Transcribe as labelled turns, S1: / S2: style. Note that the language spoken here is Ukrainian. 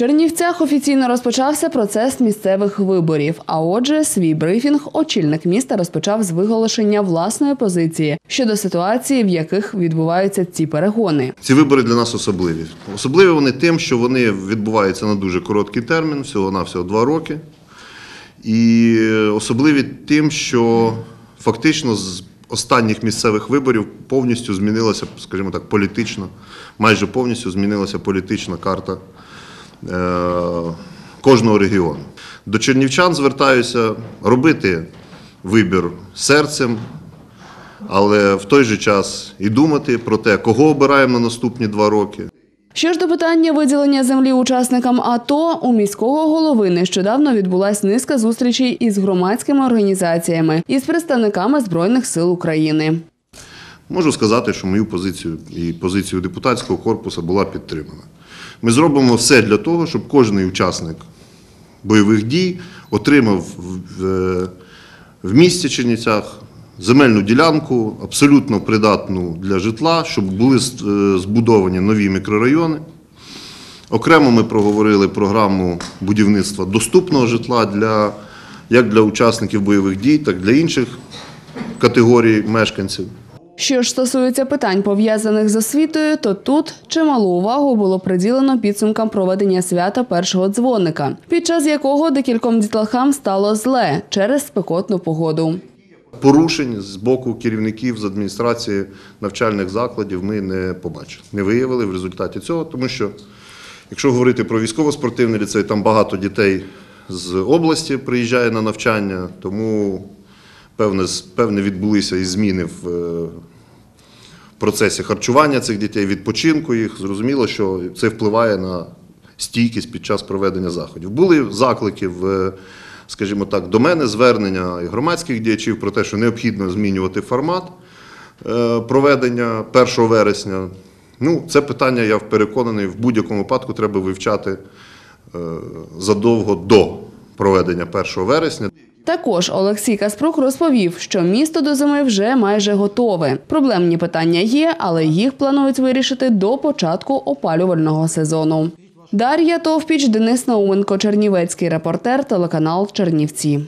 S1: Чернівцях офіційно розпочався процес місцевих виборів. А отже, свій брифінг очільник міста розпочав з виголошення власної позиції щодо ситуації, в яких відбуваються ці перегони.
S2: Ці вибори для нас особливі. Особливі вони тим, що вони відбуваються на дуже короткий термін, всього-навсього два роки. І особливі тим, що фактично з останніх місцевих виборів повністю змінилася, скажімо так, політична, майже повністю змінилася політична карта кожного регіону. До чернівчан звертаюся робити вибір серцем, але в той же час і думати про те, кого обираємо на наступні два роки.
S1: Що ж до питання виділення землі учасникам АТО, у міського голови нещодавно відбулась низка зустрічей із громадськими організаціями і з представниками збройних сил України.
S2: Можу сказати, що мою позицію і позицію депутатського корпусу була підтримана. Ми зробимо все для того, щоб кожен учасник бойових дій отримав в, місті Чернівцях земельну ділянку, абсолютно придатну для житла, щоб були е, збудовані нові мікрорайони. Окремо ми проговорили програму будівництва доступного житла для, як для учасників бойових дій, так і для інших категорій мешканців.
S1: Що ж стосується питань пов'язаних з освітою, то тут чималу увагу було приділено підсумкам проведення свята першого дзвоника, під час якого декільком дітлахам стало зле через спекотну погоду.
S2: Порушень з боку керівників з адміністрації навчальних закладів ми не побачили, не виявили в результаті цього, тому що якщо говорити про військово-спортивний ліцей, там багато дітей з області приїжджає на навчання, тому певне, певне відбулися і зміни в е, процесі харчування цих дітей, відпочинку їх. Зрозуміло, що це впливає на стійкість під час проведення заходів. Були заклики в, скажімо так, до мене звернення і громадських діячів про те, що необхідно змінювати формат е, проведення 1 вересня. Ну, це питання, я переконаний, в будь-якому випадку треба вивчати е, задовго до проведення 1 вересня.
S1: Також Олексій Каспрук розповів, що місто до зими вже майже готове. Проблемні питання є, але їх планують вирішити до початку опалювального сезону. Дар'я Товпіч, Денис Науменко, Чернівецький репортер, телеканал Чернівці.